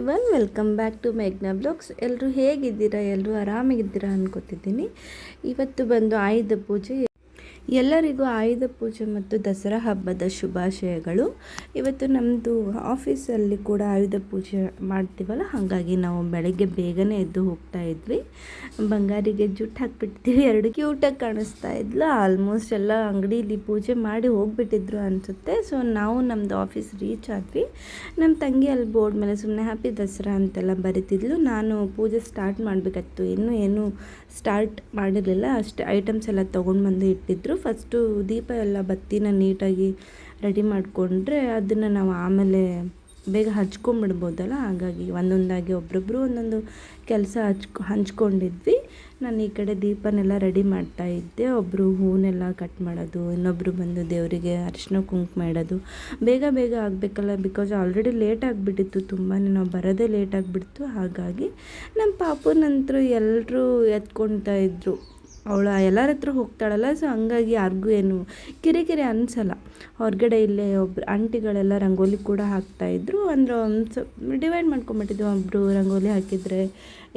Every one welcome back to ಮೆಗ್ನಾ blogs ಎಲ್ಲರೂ ಹೇಗಿದ್ದೀರಾ? ಎಲ್ಲರೂ ಆರಾಮಾಗಿದ್ದೀರಾ ಅನ್ಕೋತಿದ್ದೀನಿ. ಇವತ್ತು ಬಂದು ಆಯುಧ ಪೂಜೆ ಎಲ್ಲರಿಗೂ ಆಯುಧ ಪೂಜೆ ಮತ್ತು ದಸರಾ ಹಬ್ಬದ ಶುಭಾಶಯಗಳು. ಇವತ್ತು ನಮ್ಮದು ಆಫೀಸಲ್ಲಿ ಕೂಡ ಆಯುಧ ಪೂಜೆ ಮಾಡ್ತೀವಲ್ಲ, ಹಾಗಾಗಿ ನಾವು ಬೆಳಗ್ಗೆ ಬೇಗನೆ ಎದ್ದು ಹೋಗ್ತಾ ಇದ್ವಿ. ಬಂಗಾರಿಗೆ ಜುಟ್ಟು ಹಾಕ್ಬಿಡ್ತೀವಿ ಎರಡು ಕ್ಯೂಟಾಗಿ ಕಾಣಿಸ್ತಾ ಇದ್ಲು. ಆಲ್ಮೋಸ್ಟ್ ಎಲ್ಲ ಅಂಗಡೀಲಿ ಪೂಜೆ ಮಾಡಿ ಹೋಗ್ಬಿಟ್ಟಿದ್ರು ಅನಿಸುತ್ತೆ. ಸೊ ನಾವು ನಮ್ಮದು ಆಫೀಸ್ ರೀಚ್ ಆದ್ವಿ. ನಮ್ಮ ತಂಗಿ ಅಲ್ಲಿ ಬೋರ್ಡ್ ಮೇಲೆ ಸುಮ್ಮನೆ ಹ್ಯಾಪಿ ದಸರಾ ಅಂತೆಲ್ಲ ಬರಿತಿದ್ಲು. ನಾನು ಪೂಜೆ ಸ್ಟಾರ್ಟ್ ಮಾಡಬೇಕಿತ್ತು ಇನ್ನೂ ಏನು ಸ್ಟಾರ್ಟ್ ಮಾಡಿರಲಿಲ್ಲ. ಅಷ್ಟು ಐಟಮ್ಸ್ ಎಲ್ಲ ತೊಗೊಂಡು ಬಂದು ಇಟ್ಟಿದ್ರು. ಫಸ್ಟು ದೀಪ ಎಲ್ಲ ಬತ್ತಿನ ನೀಟಾಗಿ ರೆಡಿ ಮಾಡಿಕೊಂಡ್ರೆ ಅದನ್ನು ನಾವು ಆಮೇಲೆ ಬೇಗ ಹಚ್ಕೊಂಬಿಡ್ಬೋದಲ್ಲ? ಹಾಗಾಗಿ ಒಂದೊಂದಾಗಿ ಒಬ್ಬೊಬ್ಬರು ಒಂದೊಂದು ಕೆಲಸ ಹಚ್ಕೊ, ಹಂಚ್ಕೊಂಡಿದ್ವಿ. ನಾನು ಈ ಕಡೆ ದೀಪನೆಲ್ಲ ರೆಡಿ ಮಾಡ್ತಾ ಇದ್ದೆ. ಒಬ್ಬರು ಹೂನೆಲ್ಲ ಕಟ್ ಮಾಡೋದು ಇನ್ನೊಬ್ಬರು ಬಂದು ದೇವರಿಗೆ ಅರಿಶಿನ ಕುಂಕುಮ ಇಡೋದು. ಬೇಗ ಬೇಗ ಆಗಬೇಕಲ್ಲ? ಬಿಕಾಸ್ ಆಲ್ರೆಡಿ ಲೇಟ್ ಆಗಿಬಿಟ್ಟಿತ್ತು. ತುಂಬಾ ನಾವು ಬರೋದೇ ಲೇಟ್ ಆಗಿಬಿಡ್ತು. ಹಾಗಾಗಿ ನಮ್ಮ ಪಾಪುನಂತರೂ ಎಲ್ಲರೂ ಎತ್ಕೊಳ್ತಾ ಇದ್ದರು ಅವಳು ಎಲ್ಲರ ಹತ್ರ ಹೋಗ್ತಾಳಲ್ಲ ಸೊ ಹಂಗಾಗಿ ಯಾರಿಗೂ ಏನು ಕಿರಿಕಿರಿ ಅನಿಸಲ್ಲ. ಹೊರಗಡೆ ಇಲ್ಲೇ ಒಬ್ರು ಆಂಟಿಗಳೆಲ್ಲ ರಂಗೋಲಿ ಕೂಡ ಹಾಕ್ತಾಯಿದ್ರು ಅಂದ್ರೆ ಒಂದು ಡಿವೈಡ್ ಮಾಡ್ಕೊಂಬಿಟ್ಟಿದ್ವಿ. ಒಬ್ಬರು ರಂಗೋಲಿ ಹಾಕಿದರೆ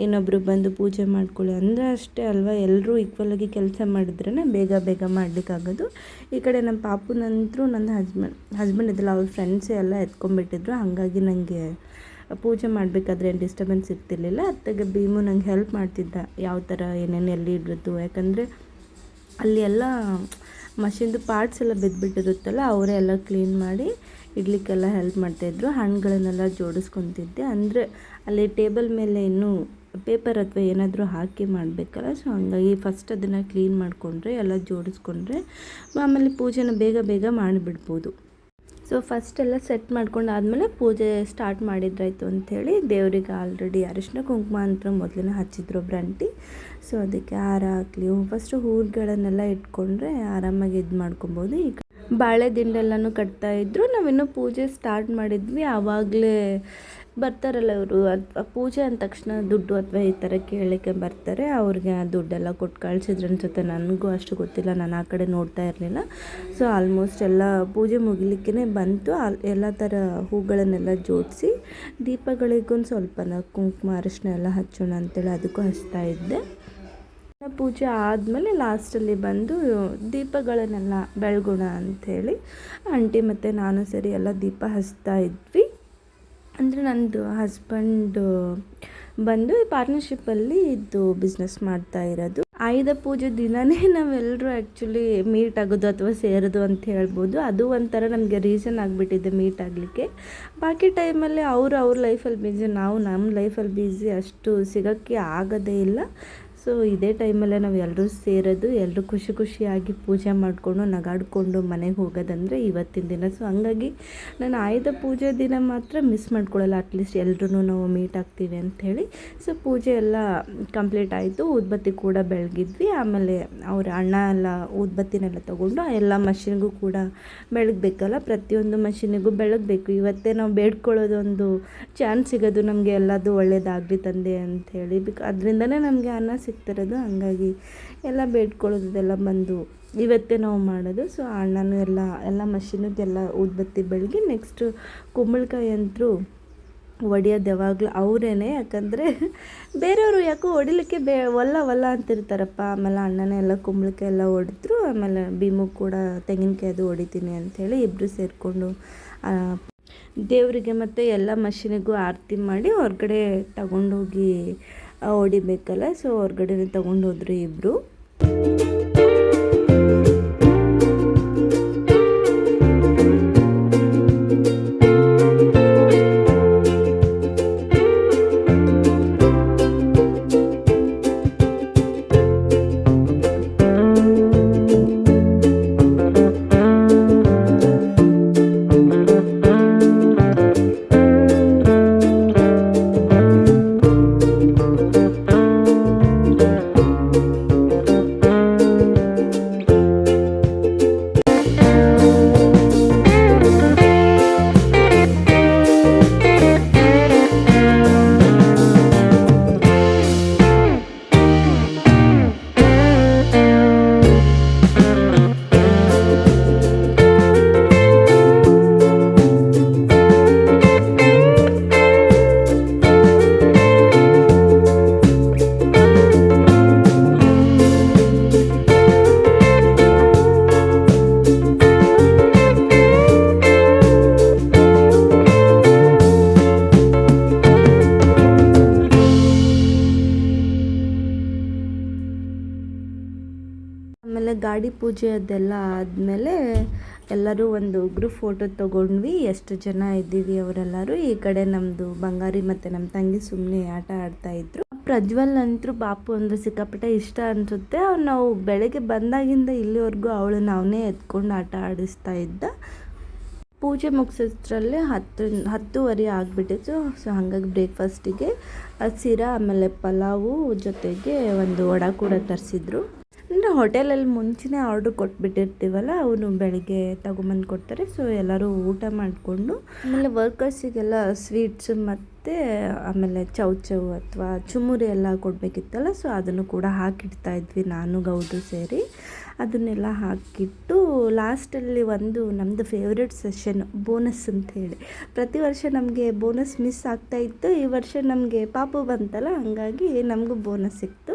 ಇನ್ನೊಬ್ಬರು ಬಂದು ಪೂಜೆ ಮಾಡ್ಕೊಳ್ಳಿ ಅಂದರೆ ಅಷ್ಟೇ ಅಲ್ವಾ ಎಲ್ಲರೂ ಈಕ್ವಲಾಗಿ ಕೆಲಸ ಮಾಡಿದ್ರೇ ಬೇಗ ಬೇಗ ಮಾಡಲಿಕ್ಕಾಗೋದು. ಈ ಕಡೆ ನಮ್ಮ ಪಾಪುನಂತರೂ ನನ್ನ ಹಸ್ಬೆಂಡ್ ಹಸ್ಬೆಂಡ್ ಇದ್ದಿಲ್ಲ, ಅವ್ರ ಫ್ರೆಂಡ್ಸೇ ಎಲ್ಲ ಎತ್ಕೊಂಡ್ಬಿಟ್ಟಿದ್ರು. ಹಾಗಾಗಿ ನನಗೆ ಪೂಜೆ ಮಾಡಬೇಕಾದ್ರೆ ಏನು ಡಿಸ್ಟರ್ಬೆನ್ಸ್ ಇರ್ತಿರ್ಲಿಲ್ಲ. ಅತ್ತಾಗ ಭೀಮು ನಂಗೆ ಹೆಲ್ಪ್ ಮಾಡ್ತಿದ್ದ ಯಾವ ಥರ ಏನೇನು ಎಲ್ಲಿ ಇಡೋದು ಯಾಕಂದರೆ ಅಲ್ಲಿ ಎಲ್ಲ ಮಷಿನ್ದು ಪಾರ್ಟ್ಸ್ ಎಲ್ಲ ಬಿದ್ದುಬಿಟ್ಟಿರುತ್ತಲ್ಲ ಅವರೇ ಎಲ್ಲ ಕ್ಲೀನ್ ಮಾಡಿ ಇಡ್ಲಿಕ್ಕೆಲ್ಲ ಹೆಲ್ಪ್ ಮಾಡ್ತಾಯಿದ್ರು ಹಣ್ಣುಗಳನ್ನೆಲ್ಲ ಜೋಡಿಸ್ಕೊತಿದ್ದೆ. ಅಂದರೆ ಅಲ್ಲಿ ಟೇಬಲ್ ಮೇಲೆ ಇನ್ನೂ ಪೇಪರ್ ಅಥವಾ ಏನಾದರೂ ಹಾಕಿ ಮಾಡಬೇಕಲ್ಲ ಸೊ ಹಂಗಾಗಿ ಫಸ್ಟ್ ಅದನ್ನು ಕ್ಲೀನ್ ಮಾಡಿಕೊಂಡ್ರೆ, ಎಲ್ಲ ಜೋಡಿಸ್ಕೊಂಡ್ರೆ, ಆಮೇಲೆ ಪೂಜೆನ ಬೇಗ ಬೇಗ ಮಾಡಿಬಿಡ್ಬೋದು. ಸೊ ಫಸ್ಟ್ ಎಲ್ಲ ಸೆಟ್ ಮಾಡ್ಕೊಂಡು ಆದಮೇಲೆ ಪೂಜೆ ಸ್ಟಾರ್ಟ್ ಮಾಡಿದ್ರಾಯ್ತು ಅಂಥೇಳಿ ದೇವರಿಗೆ ಆಲ್ರೆಡಿ ಅರಿಶಿನ, ಕುಂಕುಮ ಅಂತ ಮೊದಲೇ ಹಚ್ಚಿದ್ರು ಬ್ರಂಟಿ ಸೊ ಅದಕ್ಕೆ ಹಾರ ಹಾಕ್ಲಿ. ಫಸ್ಟು ಹೂವುಗಳನ್ನೆಲ್ಲ ಇಟ್ಕೊಂಡ್ರೆ ಆರಾಮಾಗಿ ಇದು ಮಾಡ್ಕೊಬೋದು. ಈಗ ಬಾಳೆ ದಿಂಡೆಲ್ಲನೂ ಕಟ್ತಾ ಇದ್ರು. ನಾವಿನ್ನೂ ಪೂಜೆ ಸ್ಟಾರ್ಟ್ ಮಾಡಿದ್ವಿ. ಆವಾಗಲೇ ಬರ್ತಾರಲ್ಲ ಅವರು ಅಥವಾ ಪೂಜೆ ಅಂದ ತಕ್ಷಣ ದುಡ್ಡು ಅಥವಾ ಈ ಥರ ಕೇಳಲಿಕ್ಕೆ ಬರ್ತಾರೆ, ಅವ್ರಿಗೆ ಆ ದುಡ್ಡೆಲ್ಲ ಕೊಟ್ಟು ಕಳ್ಸಿದ್ರು ಅನ್ಸುತ್ತೆ. ನನಗೂ ಅಷ್ಟು ಗೊತ್ತಿಲ್ಲ, ನಾನು ಆ ಕಡೆ ನೋಡ್ತಾ ಇರಲಿಲ್ಲ. ಸೊ ಆಲ್ಮೋಸ್ಟ್ ಎಲ್ಲ ಪೂಜೆ ಮುಗಿಲಿಕ್ಕೆ ಬಂತು. ಎಲ್ಲ ಥರ ಹೂಗಳನ್ನೆಲ್ಲ ಜೋಡಿಸಿ ದೀಪಗಳಿಗೊಂದು ಸ್ವಲ್ಪ ಕುಂಕುಮ ಅರಿಶಿನ ಎಲ್ಲ ಹಚ್ಚೋಣ ಅಂತೇಳಿ ಅದಕ್ಕೂ ಹಚ್ತಾ ಇದ್ದೆ. ಪೂಜೆ ಆದಮೇಲೆ ಲಾಸ್ಟಲ್ಲಿ ಬಂದು ದೀಪಗಳನ್ನೆಲ್ಲ ಬೆಳಗೋಣ ಅಂಥೇಳಿ, ಆಂಟಿ ಮತ್ತು ನಾನು ಸರಿ ಎಲ್ಲ ದೀಪ ಹಚ್ತಾ ಇದ್ವಿ. ಅಂದರೆ ನಂದು ಹಸ್ಬೆಂಡು ಬಂದು ಪಾರ್ಟ್ನರ್ಶಿಪ್ಪಲ್ಲಿ ಇದು ಬಿಸ್ನೆಸ್ ಮಾಡ್ತಾ ಇರೋದು. ಆಯುಧ ಪೂಜೆ ದಿನವೇ ನಾವೆಲ್ಲರೂ ಆ್ಯಕ್ಚುಲಿ ಮೀಟ್ ಆಗೋದು ಅಥವಾ ಸೇರೋದು ಅಂತ ಹೇಳ್ಬೋದು. ಅದು ಒಂಥರ ನಮಗೆ ರೀಸನ್ ಆಗಿಬಿಟ್ಟಿದೆ ಮೀಟ್ ಆಗಲಿಕ್ಕೆ. ಬಾಕಿ ಟೈಮಲ್ಲಿ ಅವರು ಅವ್ರ ಲೈಫಲ್ಲಿ ಬ್ಯುಸಿ ನಾವು ನಮ್ಮ ಲೈಫಲ್ಲಿ ಬ್ಯುಸಿ ಅಷ್ಟು ಸಿಗೋಕ್ಕೆ ಆಗೋದೇ ಇಲ್ಲ. ಸೊ ಇದೇ ಟೈಮಲ್ಲೇ ನಾವು ಎಲ್ಲರೂ ಸೇರೋದು ಎಲ್ಲರೂ ಖುಷಿ ಖುಷಿಯಾಗಿ ಪೂಜೆ ಮಾಡಿಕೊಂಡು ನಗಾಡಿಕೊಂಡು ಮನೆಗೆ ಹೋಗೋದಂದರೆ ಇವತ್ತಿನ ದಿನ. ಸೊ ಹಂಗಾಗಿ ನಾನು ಆಯುಧ ಪೂಜೆ ದಿನ ಮಾತ್ರ ಮಿಸ್ ಮಾಡ್ಕೊಳ್ಳಲ್ಲ ಅಟ್ಲೀಸ್ಟ್ ಎಲ್ಲರೂ ನಾವು ಮೀಟ್ ಆಗ್ತೀವಿ ಅಂಥೇಳಿ ಸೊ ಪೂಜೆ ಎಲ್ಲ ಕಂಪ್ಲೀಟ್ ಆಯಿತು ಉದ್ಬತ್ತಿ ಕೂಡ ಬೆಳಗಿದ್ವಿ. ಆಮೇಲೆ ಅವ್ರ ಅಣ್ಣ ಎಲ್ಲ ಉದ್ಬತ್ತಿನೆಲ್ಲ ತೊಗೊಂಡು ಎಲ್ಲ ಮಷಿನ್ಗೂ ಕೂಡ ಬೆಳಗಬೇಕಲ್ಲ, ಪ್ರತಿಯೊಂದು ಮಷಿನಿಗೂ ಬೆಳಗಬೇಕು. ಇವತ್ತೇ ನಾವು ಬೇಡ್ಕೊಳ್ಳೋದೊಂದು ಚಾನ್ಸ್ ಸಿಗೋದು ನಮಗೆ ಎಲ್ಲದು ಒಳ್ಳೆಯದಾಗಲಿ ತಂದೆ ಅಂಥೇಳಿ ಬಿಕ್ ಅದರಿಂದನೇ ನಮಗೆ ಅನ್ನ ಸಿಗ್ತಿರೋದು. ಹಂಗಾಗಿ ಎಲ್ಲ ಬೇಡ್ಕೊಳ್ಳೋದೆಲ್ಲ ಬಂದು ಇವತ್ತೇ ನಾವು ಮಾಡೋದು. ಸೊ ಅಣ್ಣನೂ ಎಲ್ಲ ಎಲ್ಲ ಮಷಿನದ್ದೆಲ್ಲ ಊದ್ಬತ್ತಿ ಬೆಳಗ್ಗೆ ನೆಕ್ಸ್ಟು ಕುಂಬಳಕಾಯಿ ಅಂತೂ ಒಡೆಯೋದು ಯಾವಾಗಲೂ ಅವರೇನೆ. ಯಾಕಂದರೆ ಬೇರೆಯವರು ಯಾಕೋ ಹೊಡಿಲಿಕ್ಕೆ ಬೇ, ಒಲ್ಲ ಒಲ್ಲ ಅಂತಿರ್ತಾರಪ್ಪ. ಆಮೇಲೆ ಅಣ್ಣನೇ ಎಲ್ಲ ಕುಂಬಳಕಾಯಿ ಎಲ್ಲ ಹೊಡೆದ್ರು ಆಮೇಲೆ ಭೀಮು ಕೂಡ ತೆಂಗಿನಕಾಯಿ ಅದು ಹೊಡಿತೀನಿ ಅಂಥೇಳಿ ಇಬ್ಬರು ಸೇರಿಕೊಂಡು ದೇವರಿಗೆ ಮತ್ತು ಎಲ್ಲ ಮಷಿನಿಗೂ ಆರತಿ ಮಾಡಿ ಹೊರಗಡೆ ತಗೊಂಡೋಗಿ ಹೊಡಿಬೇಕಲ್ಲ ಸೊ ಹೊರ್ಗಡೆ ತಗೊಂಡು ಹೋದ್ರು ಇಬ್ಬರು ಗಾಡಿ ಪೂಜೆ ಅದೆಲ್ಲ ಆದಮೇಲೆ ಎಲ್ಲರೂ ಒಂದು ಗ್ರೂಪ್ ಫೋಟೋ ತೊಗೊಂಡ್ವಿ. ಎಷ್ಟು ಜನ ಇದ್ದೀವಿ ಅವರೆಲ್ಲರೂ. ಈ ಕಡೆ ನಮ್ಮದು ಬಂಗಾರಿ ಮತ್ತು ನಮ್ಮ ತಂಗಿ ಸುಮ್ಮನೆ ಆಟ ಆಡ್ತಾ ಆಡ್ತಾಯಿದ್ರು ಪ್ರಜ್ವಲ್ ಅಂತೂ ಬಾಪು ಅಂದರೆ ಸಿಕ್ಕಾಪಟ್ಟೆ ಇಷ್ಟ ಅನಿಸುತ್ತೆ. ಅವ್ನು ನಾವು ಬೆಳಗ್ಗೆ ಬಂದಾಗಿಂದ ಇಲ್ಲಿವರೆಗೂ ಅವಳನ್ನ ಅವನೇ ಎತ್ಕೊಂಡು ಆಟ ಆಡಿಸ್ತಾ ಇದ್ದ. ಪೂಜೆ ಮುಗಿಸೋದ್ರಲ್ಲೇ ಹತ್ತು, ಹತ್ತುವರೆ ಆಗಿಬಿಟ್ಟಿತ್ತು. ಸೊ ಹಾಗಾಗಿ ಬ್ರೇಕ್ಫಾಸ್ಟಿಗೆ ಸಿರಾ ಆಮೇಲೆ ಪಲಾವು ಜೊತೆಗೆ ಒಂದು ವಡ ಕೂಡ ತರಿಸಿದ್ರು. ಅಂದರೆ ಹೋಟೆಲಲ್ಲಿ ಮುಂಚೆನೇ ಆರ್ಡ್ರ್ ಕೊಟ್ಬಿಟ್ಟಿರ್ತೀವಲ್ಲ, ಅವನು ಬೆಳಿಗ್ಗೆ ತಗೊಂಬಂದು ಕೊಡ್ತಾರೆ. ಸೊ ಎಲ್ಲರೂ ಊಟ ಮಾಡಿಕೊಂಡು, ಆಮೇಲೆ ವರ್ಕರ್ಸಿಗೆಲ್ಲ ಸ್ವೀಟ್ಸ್ ಮತ್ತು, ಆಮೇಲೆ ಚೌ ಚೌ ಅಥವಾ ಚುಮುರಿ ಎಲ್ಲ ಕೊಡಬೇಕಿತ್ತಲ್ಲ ಸೊ ಅದನ್ನು ಕೂಡ ಹಾಕಿಡ್ತಾ ಇದ್ವಿ ನಾನು, ಗೌದು ಸೇರಿ. ಅದನ್ನೆಲ್ಲ ಹಾಕಿಟ್ಟು ಲಾಸ್ಟಲ್ಲಿ ಒಂದು ನಮ್ಮದು ಫೇವ್ರೆಟ್ ಸೆಷನ್ ಬೋನಸ್ ಅಂತ ಹೇಳಿ. ಪ್ರತಿ ವರ್ಷ ನಮಗೆ ಬೋನಸ್ ಮಿಸ್ ಆಗ್ತಾ ಇತ್ತು, ಈ ವರ್ಷ ನಮಗೆ ಪಾಪು ಬಂತಲ್ಲ, ಹಾಗಾಗಿ ನಮಗೂ ಬೋನಸ್ ಸಿಕ್ತು.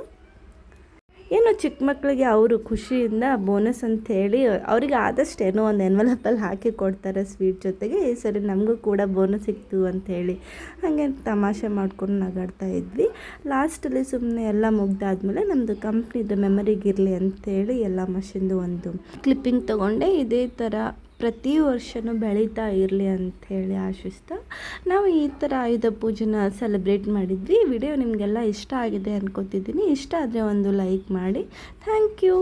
ಏನೋ ಚಿಕ್ಕ ಮಕ್ಕಳಿಗೆ ಅವರು ಖುಷಿಯಿಂದ ಬೋನಸ್ ಅಂತ ಹೇಳಿ ಅವರಿಗೆ ಆದಷ್ಟು ಏನೋ ಒಂದು ಎನ್ವಲಪಲ್ಲಿ ಹಾಕಿ ಕೊಡ್ತಾರೆ ಸ್ವೀಟ್ ಜೊತೆಗೆ ಈ ಸರಿ ನಮಗೂ ಕೂಡ ಬೋನಸ್ ಸಿಕ್ತು ಅಂತ ಹೇಳಿ ಹಾಗೆ ತಮಾಷೆ ಮಾಡ್ಕೊಂಡು ನಗಾಡ್ತಾ ಇದ್ವಿ. ಲಾಸ್ಟಲ್ಲಿ ಸುಮ್ಮನೆ ಎಲ್ಲ ಮುಗ್ದಾದ್ಮೇಲೆ ನಮ್ಮದು ಕಂಪ್ನಿದು ಮೆಮರಿಗಿರಲಿ ಅಂತೇಳಿ ಎಲ್ಲ ಮಷಿನ್ದು ಒಂದು ಕ್ಲಿಪ್ಪಿಂಗ್ ತೊಗೊಂಡೆ. ಇದೇ ಥರ ಪ್ರತಿ ವರ್ಷನೂ ಬೆಳೀತಾ ಇರಲಿ ಅಂಥೇಳಿ ಆಶಿಸ್ತಾ ನಾವು ಈ ಥರ ಆಯುಧ ಪೂಜೆನ ಸೆಲೆಬ್ರೇಟ್ ಮಾಡಿದ್ವಿ. ವಿಡಿಯೋ ನಿಮಗೆಲ್ಲ ಇಷ್ಟ ಆಗಿದೆ ಅನ್ಕೋತಿದ್ದೀನಿ. ಇಷ್ಟ ಆದರೆ ಒಂದು ಲೈಕ್ ಮಾಡಿ. Thank you